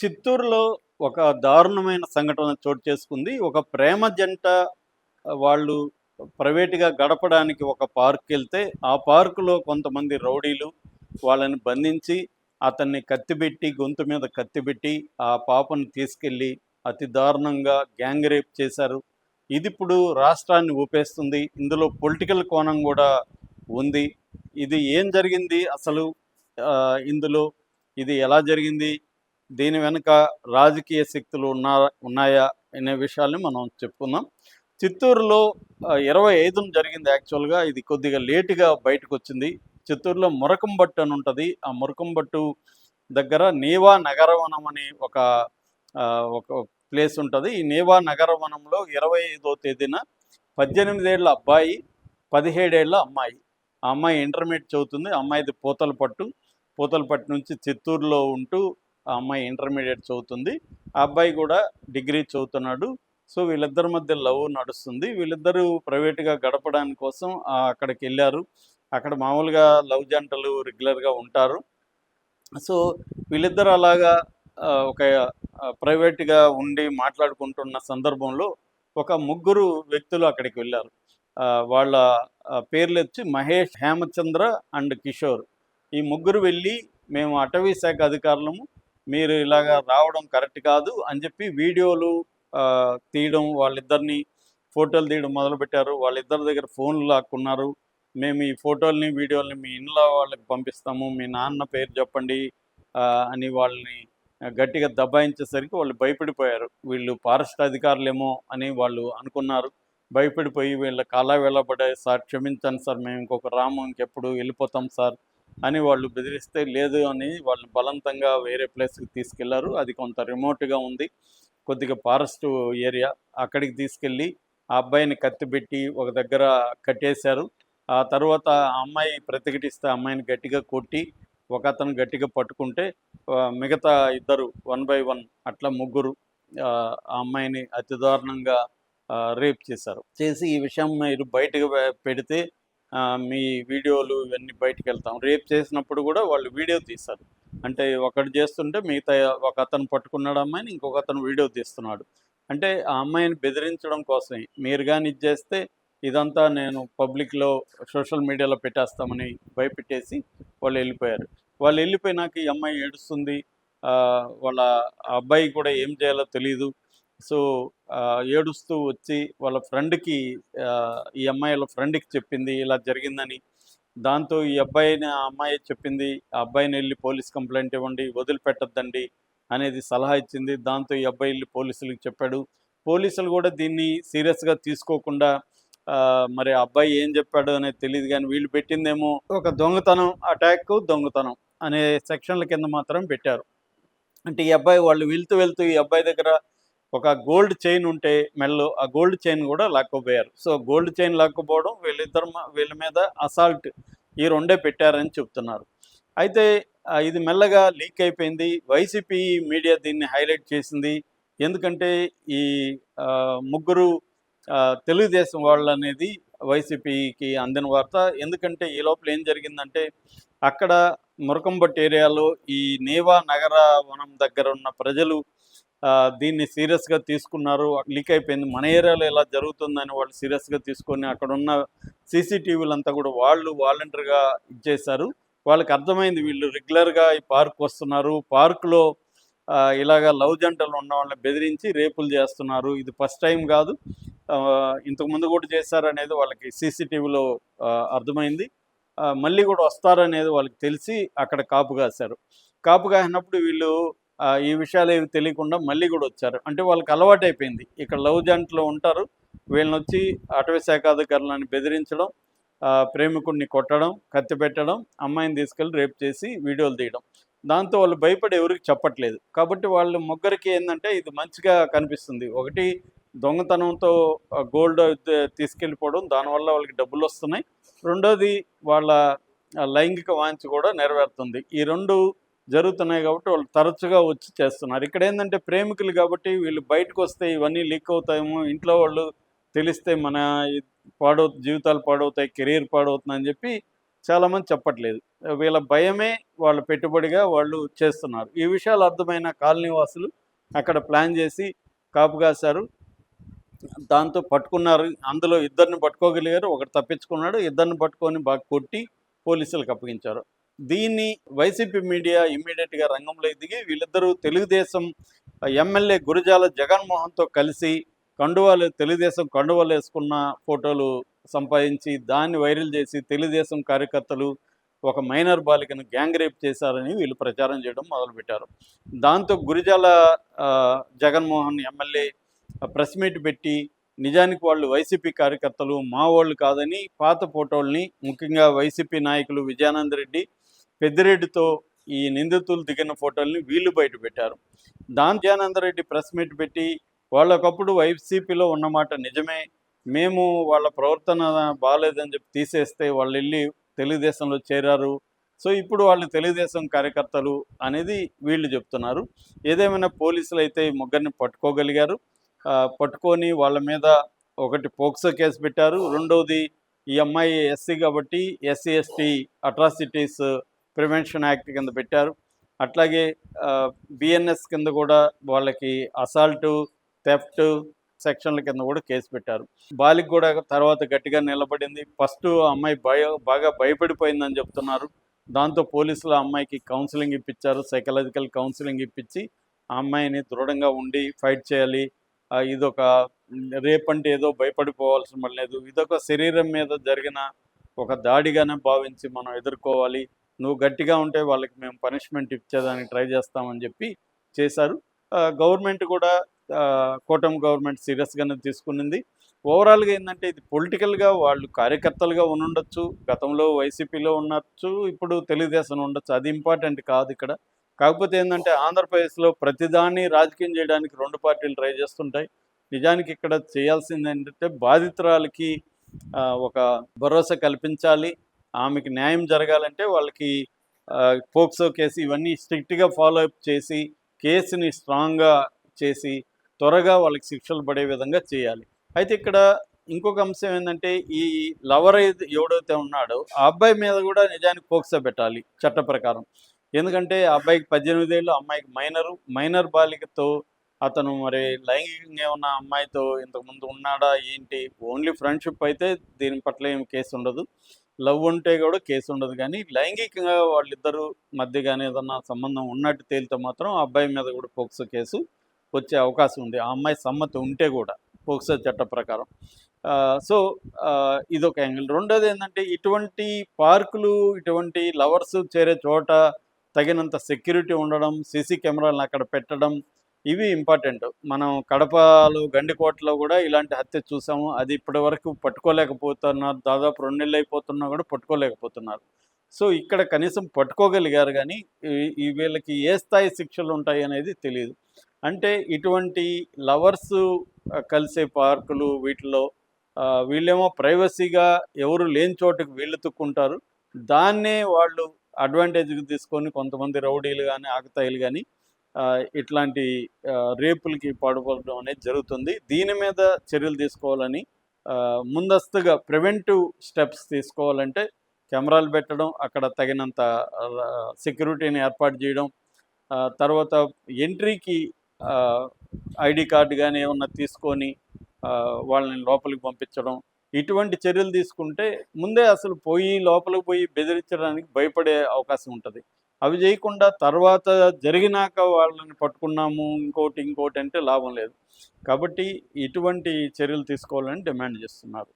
చిత్తూరులో ఒక దారుణమైన సంఘటన చోటు చేసుకుంది. ఒక ప్రేమ జంట వాళ్ళు ప్రైవేటుగా గడపడానికి ఒక పార్క్ వెళ్తే ఆ పార్కులో కొంతమంది రౌడీలు వాళ్ళని బంధించి అతన్ని కత్తిపెట్టి గొంతు మీద కత్తిపెట్టి ఆ పాపను తీసుకెళ్ళి అతి దారుణంగా గ్యాంగ్ రేప్ చేశారు. ఇది ఇప్పుడు రాష్ట్రాన్ని ఊపేస్తుంది. ఇందులో పొలిటికల్ కోణం కూడా ఉంది. ఇది ఏం జరిగింది? అసలు ఇందులో ఇది ఎలా జరిగింది? దీని వెనుక రాజకీయ శక్తులు ఉన్నా ఉన్నాయా అనే విషయాల్ని మనం చెప్పుకుందాం. చిత్తూరులో ఇరవై ఐదున జరిగింది యాక్చువల్గా ఇది కొద్దిగా లేటుగా బయటకు వచ్చింది చిత్తూరులో మురకంబట్టు అని ఉంటుంది. ఆ మురకంబట్టు దగ్గర నేవా నగరవనం అని ఒక ఒక ప్లేస్ ఉంటుంది. ఈ నేవా నగరవనంలో ఇరవై ఐదో తేదీన పద్దెనిమిదేళ్ళ అబ్బాయి పదిహేడేళ్ళ అమ్మాయి. ఆ అమ్మాయి ఇంటర్మీడియట్ చదువుతుంది. ఆ అమ్మాయిది పూతలపట్టు. పూతలపట్టు నుంచి చిత్తూరులో ఉంటూ ఆ అమ్మాయి ఇంటర్మీడియట్ చదువుతుంది. ఆ అబ్బాయి కూడా డిగ్రీ చదువుతున్నాడు. సో వీళ్ళిద్దరి మధ్య లవ్ నడుస్తుంది. వీళ్ళిద్దరూ ప్రైవేట్గా గడపడానికి కోసం అక్కడికి వెళ్ళారు. అక్కడ మామూలుగా లవ్ జంటలు రెగ్యులర్గా ఉంటారు. సో వీళ్ళిద్దరు అలాగా ఒక ప్రైవేట్గా ఉండి మాట్లాడుకుంటున్న సందర్భంలో ఒక ముగ్గురు వ్యక్తులు అక్కడికి వెళ్ళారు. వాళ్ళ పేర్లు వచ్చి మహేష్ హేమచంద్ర అండ్ కిషోర్. ఈ ముగ్గురు వెళ్ళి మేము అటవీ శాఖ అధికారులము మీరు ఇలాగా రావడం కరెక్ట్ కాదు అని చెప్పి వీడియోలు తీయడం వాళ్ళిద్దరిని ఫోటోలు తీయడం మొదలుపెట్టారు. వాళ్ళిద్దరి దగ్గర ఫోన్లు లాక్కున్నారు. మేము ఈ ఫోటోల్ని వీడియోల్ని మీ ఇంట్లో వాళ్ళకి పంపిస్తాము. మీ నాన్న పేరు చెప్పండి అని వాళ్ళని గట్టిగా దబాయించేసరికి వాళ్ళు భయపడిపోయారు. వీళ్ళు ఫారెస్ట్ అధికారులేమో అని వాళ్ళు అనుకున్నారు. భయపడిపోయి వీళ్ళ కాలా వెళ్ళబడే సార్ క్షమించండి సార్ మేము ఇంకొక రాము ఇంకెప్పుడు వెళ్ళిపోతాం సార్ అని వాళ్ళు బెదిరిస్తే లేదు అని వాళ్ళు బలవంతంగా వేరే ప్లేస్కి తీసుకెళ్ళారు. అది కొంత రిమోట్గా ఉంది. కొద్దిగా ఫారెస్ట్ ఏరియా అక్కడికి తీసుకెళ్ళి ఆ అబ్బాయిని కత్తిపెట్టి ఒక దగ్గర కట్టేశారు. ఆ తర్వాత ఆ అమ్మాయి ప్రతిఘటిస్తే అమ్మాయిని గట్టిగా కొట్టి ఒక అతను గట్టిగా పట్టుకుంటే మిగతా ఇద్దరు వన్ బై వన్ అట్లా ముగ్గురు ఆ అమ్మాయిని అతి దారుణంగా రేప్ చేశారు. చేసి ఈ విషయం మీరు బయటకు పెడితే మీ వీడియోలు ఇవన్నీ బయటకు వెళ్తాం రేపు చేసినప్పుడు కూడా వాళ్ళు వీడియో తీస్తారు. అంటే ఒకటి చేస్తుంటే మిగతా ఒక అతను పట్టుకున్నాడు అమ్మాయిని ఇంకొక అతను వీడియో తీస్తున్నాడు. అంటే ఆ అమ్మాయిని బెదిరించడం కోసమే. మీరు కానీ ఇది చేస్తే ఇదంతా నేను పబ్లిక్లో సోషల్ మీడియాలో పెట్టేస్తామని భయపెట్టేసి వాళ్ళు వెళ్ళిపోయారు. వాళ్ళు వెళ్ళిపోయినాక ఈ అమ్మాయి ఏడుస్తుంది. వాళ్ళ అబ్బాయి కూడా ఏం చేయాలో తెలియదు సో ఏడుస్తూ వచ్చి వాళ్ళ ఫ్రెండ్కి ఈ అమ్మాయి వాళ్ళ ఫ్రెండ్కి చెప్పింది ఇలా జరిగిందని. దాంతో ఈ అబ్బాయిని ఆ అమ్మాయి చెప్పింది ఆ అబ్బాయిని వెళ్ళి పోలీస్ కంప్లైంట్ ఇవ్వండి వదిలిపెట్టద్దండి అనేది సలహా ఇచ్చింది. దాంతో ఈ అబ్బాయి వెళ్ళి పోలీసులకు చెప్పాడు. పోలీసులు కూడా దీన్ని సీరియస్గా తీసుకోకుండా మరి ఆ అబ్బాయి ఏం చెప్పాడు అనేది తెలియదు కానీ వీళ్ళు పెట్టిందేమో ఒక దొంగతనం అటాక్ దొంగతనం అనే సెక్షన్ల కింద మాత్రం పెట్టారు. అంటే ఈ అబ్బాయి వాళ్ళు వెళ్తూ వెళ్తూ ఈ అబ్బాయి దగ్గర ఒక గోల్డ్ చైన్ ఉంటే మెల్ల ఆ గోల్డ్ చైన్ కూడా లాక్కోపోయారు సో గోల్డ్ చైన్ లాక్కోపోవడం వీళ్ళిద్దరు వీళ్ళ మీద అసాల్ట్ ఈ రెండే పెట్టారని చెప్తున్నారు. అయితే ఇది మెల్లగా లీక్ అయిపోయింది. వైసీపీ మీడియా దీన్ని హైలైట్ చేసింది. ఎందుకంటే ఈ ముగ్గురు తెలుగుదేశం వాళ్ళు అనేది వైసీపీకి అందిన వార్త. ఎందుకంటే ఈ లోపల ఏం జరిగిందంటే అక్కడ మురకంబట్ ఏరియాలో ఈ నేవా నగర వనం దగ్గర ఉన్న ప్రజలు దీన్ని సీరియస్గా తీసుకున్నారు. లీక్ అయిపోయింది. మన ఏరియాలో ఇలా జరుగుతుందని వాళ్ళు సీరియస్గా తీసుకొని అక్కడ ఉన్న సీసీటీవీలు అంతా కూడా వాళ్ళు వాలంటీర్గా ఇచ్చేశారు. వాళ్ళకి అర్థమైంది వీళ్ళు రెగ్యులర్గా ఈ పార్క్ వస్తున్నారు. పార్కులో ఇలాగ లవ్ జంటలు ఉన్న వాళ్ళని బెదిరించి రేపులు చేస్తున్నారు. ఇది ఫస్ట్ టైం కాదు. ఇంతకుముందు ఇంతకు ముందు కూడా చేశారనేది వాళ్ళకి సీసీటీవీలో అర్థమైంది. మళ్ళీ కూడా వస్తారనేది వాళ్ళకి తెలిసి అక్కడ కాపు కాశారు. కాపు కాసినప్పుడు వీళ్ళు ఈ విషయాలు ఏవి తెలియకుండా మళ్ళీ కూడా వచ్చారు. అంటే వాళ్ళకి అలవాటు అయిపోయింది ఇక్కడ లవ్ జంటలో ఉంటారు. వీళ్ళని వచ్చి అటవీ శాఖ అధికారులను బెదిరించడం ప్రేమికుడిని కొట్టడం కత్తి పెట్టడం అమ్మాయిని తీసుకెళ్ళి రేప్ చేసి వీడియోలు తీయడం. దాంతో వాళ్ళు భయపడి ఎవరికి చెప్పట్లేదు. కాబట్టి వాళ్ళు ముగ్గురికి ఏంటంటే ఇది మంచిగా కనిపిస్తుంది. ఒకటి దొంగతనంతో గోల్డ్ తీసుకెళ్ళిపోవడం దానివల్ల వాళ్ళకి డబ్బులు వస్తున్నాయి. రెండోది వాళ్ళ లైంగిక వాంఛ కూడా నెరవేరుతుంది. ఈ రెండు జరుగుతున్నాయి కాబట్టి వాళ్ళు తరచుగా వచ్చి చేస్తున్నారు. ఇక్కడ ఏంటంటే ప్రేమికులు కాబట్టి వీళ్ళు బయటకు వస్తే ఇవన్నీ లీక్ అవుతాయేమో ఇంట్లో వాళ్ళు తెలిస్తే మన పాడవు జీవితాలు పాడవుతాయి కెరీర్ పాడవుతుందని చెప్పి చాలామంది చెప్పట్లేదు. వీళ్ళ భయమే వాళ్ళ పెట్టుబడిగా వాళ్ళు చేస్తున్నారు. ఈ విషయాలు అర్థమైన కాలనీవాసులు అక్కడ ప్లాన్ చేసి కాపు కాశారు. దాంతో పట్టుకున్నారు. అందులో ఇద్దరిని పట్టుకోగలిగారు. ఒకటి తప్పించుకున్నాడు. ఇద్దరిని పట్టుకొని బాగా కొట్టి పోలీసులకు అప్పగించారు. దీన్ని వైసీపీ మీడియా ఇమ్మీడియట్గా రంగంలో దిగి వీళ్ళిద్దరూ తెలుగుదేశం ఎమ్మెల్యే గురజాల జగన్మోహన్తో కలిసి కండువాలు తెలుగుదేశం కండువాలు వేసుకున్న ఫోటోలు సంపాదించి దాన్ని వైరల్ చేసి తెలుగుదేశం కార్యకర్తలు ఒక మైనర్ బాలికను గ్యాంగ్ రేప్ చేశారని వీళ్ళు ప్రచారం చేయడం మొదలుపెట్టారు. దాంతో Gurazala Jaganmohan MLA press meet పెట్టి నిజానికి వాళ్ళు వైసీపీ కార్యకర్తలు మా వాళ్ళు కాదని పాత ఫోటోల్ని ముఖ్యంగా వైసీపీ నాయకులు విజయానంద రెడ్డి పెద్దిరెడ్డితో ఈ నిందితులు దిగిన ఫోటోల్ని వీళ్ళు బయట పెట్టారు. దాని జానందరెడ్డి రెడ్డి ప్రెస్ మీట్ పెట్టి వాళ్ళకప్పుడు వైసీపీలో ఉన్నమాట నిజమే మేము వాళ్ళ ప్రవర్తన బాగాలేదని చెప్పి తీసేస్తే వాళ్ళు వెళ్ళి తెలుగుదేశంలో చేరారు. సో ఇప్పుడు వాళ్ళు తెలుగుదేశం కార్యకర్తలు అనేది వీళ్ళు చెప్తున్నారు. ఏదేమైనా పోలీసులు అయితే ముగ్గురిని పట్టుకోగలిగారు. పట్టుకొని వాళ్ళ మీద ఒకటి పోక్సో కేసు పెట్టారు. రెండవది ఈ అమ్మాయి ఎస్సీ కాబట్టి SC ST atrocities prevention act కింద పెట్టారు. అట్లాగే బిఎన్ఎస్ కింద కూడా వాళ్ళకి అసాల్టు థెఫ్ట్ సెక్షన్ల కింద కూడా కేసు పెట్టారు. బాలిక కూడా తర్వాత గట్టిగా నిలబడింది. ఫస్ట్ అమ్మాయి భయ బాగా భయపడిపోయిందని చెప్తున్నారు. దాంతో పోలీసులు ఆ అమ్మాయికి కౌన్సిలింగ్ ఇప్పించారు. సైకలాజికల్ కౌన్సిలింగ్ ఇప్పించి ఆ అమ్మాయిని దృఢంగా ఉండి ఫైట్ చేయాలి. ఇదొక రేప్ అంటే ఏదో భయపడిపోవాల్సిన లేదు. ఇదొక శరీరం మీద జరిగిన ఒక దాడిగానే భావించి మనం ఎదుర్కోవాలి. నువ్వు గట్టిగా ఉంటే వాళ్ళకి మేము పనిష్మెంట్ ఇచ్చేదానికి ట్రై చేస్తామని చెప్పి చేశారు. గవర్నమెంట్ కూడా కూటమి గవర్నమెంట్ సీరియస్గానే తీసుకునింది. ఓవరాల్గా ఏంటంటే ఇది పొలిటికల్గా వాళ్ళు కార్యకర్తలుగా ఉండొచ్చు గతంలో వైసీపీలో ఉండొచ్చు ఇప్పుడు తెలుగుదేశం ఉండొచ్చు. అది ఇంపార్టెంట్ కాదు ఇక్కడ. కాకపోతే ఏంటంటే ఆంధ్రప్రదేశ్లో ప్రతిదాన్ని రాజకీయం చేయడానికి రెండు పార్టీలు ట్రై చేస్తుంటాయి. నిజానికి ఇక్కడ చేయాల్సింది ఏంటంటే బాధితురాలకి ఒక భరోసా కల్పించాలి. ఆమెకి న్యాయం జరగాలంటే వాళ్ళకి పోక్సో కేసు ఇవన్నీ స్ట్రిక్ట్గా ఫాలో అప్ చేసి కేసుని స్ట్రాంగ్గా చేసి త్వరగా వాళ్ళకి శిక్షలు పడే విధంగా చేయాలి. అయితే ఇక్కడ ఇంకొక అంశం ఏంటంటే ఈ లవర్ ఎవడైతే ఉన్నాడో ఆ అబ్బాయి మీద కూడా నిజానికి పోక్సో పెట్టాలి చట్ట ప్రకారం. ఎందుకంటే ఆ అబ్బాయికి పద్దెనిమిది ఏళ్ళు అమ్మాయికి మైనరు. మైనర్ బాలికతో అతను మరి లైంగికంగా ఉన్న అమ్మాయితో ఇంతకుముందు ఉన్నాడా ఏంటి? ఓన్లీ ఫ్రెండ్షిప్ అయితే దీని పట్ల ఏం కేసు ఉండదు. లవ్ ఉంటే కూడా కేసు ఉండదు. కానీ లైంగికంగా వాళ్ళిద్దరు మధ్య కానీ ఏదన్నా సంబంధం ఉన్నట్టు తేలితే మాత్రం ఆ అబ్బాయి మీద కూడా పోక్సో కేసు వచ్చే అవకాశం ఉంది. ఆ అమ్మాయి సమ్మతి ఉంటే కూడా పోక్సో చట్ట ప్రకారం. సో ఇదొక యాంగిల్. రెండోది ఏంటంటే ఇటువంటి పార్కులు ఇటువంటి లవర్స్ చేరే చోట తగినంత సెక్యూరిటీ ఉండడం సీసీ కెమెరాలను అక్కడ పెట్టడం ఇవి ఇంపార్టెంట్. మనం కడపలో గండికోటలో కూడా ఇలాంటి హత్య చూసాము. అది ఇప్పటి వరకు పట్టుకోలేకపోతున్నారు. దాదాపు రెండు నెలలు అయిపోతున్నా కూడా పట్టుకోలేకపోతున్నారు. సో ఇక్కడ కనీసం పట్టుకోగలిగారు కానీ వీళ్ళకి ఏ స్థాయి శిక్షలు ఉంటాయి అనేది తెలియదు అంటే ఇటువంటి లవర్స్ కలిసే పార్కులు వీటిలో వీళ్ళేమో ప్రైవసీగా ఎవరు లేని చోటుకు వీళ్ళు తుక్కుంటారు దాన్నే వాళ్ళు అడ్వాంటేజ్కి తీసుకొని కొంతమంది రౌడీలు కానీ ఆకతాయిలు కానీ ఇట్లాంటి రేపులకి పాడుపడడం అనేది జరుగుతుంది. దీని మీద చర్యలు తీసుకోవాలని ముందస్తుగా ప్రివెంటివ్ స్టెప్స్ తీసుకోవాలంటే కెమెరాలు పెట్టడం అక్కడ తగినంత సెక్యూరిటీని ఏర్పాటు చేయడం తర్వాత ఎంట్రీకి ఐడి కార్డు కానీ ఏమన్నా తీసుకొని వాళ్ళని లోపలికి పంపించడం ఇటువంటి చర్యలు తీసుకుంటే ముందే అసలు పోయి లోపలికి పోయి బెదిరించడానికి భయపడే అవకాశం ఉంటుంది. అవి చేయకుండా తర్వాత జరిగినాక వాళ్ళని పట్టుకున్నాము ఇంకోటి ఇంకోటి అంటే లాభం లేదు. కాబట్టి ఇటువంటి చర్యలు తీసుకోవాలని డిమాండ్ చేస్తున్నారు.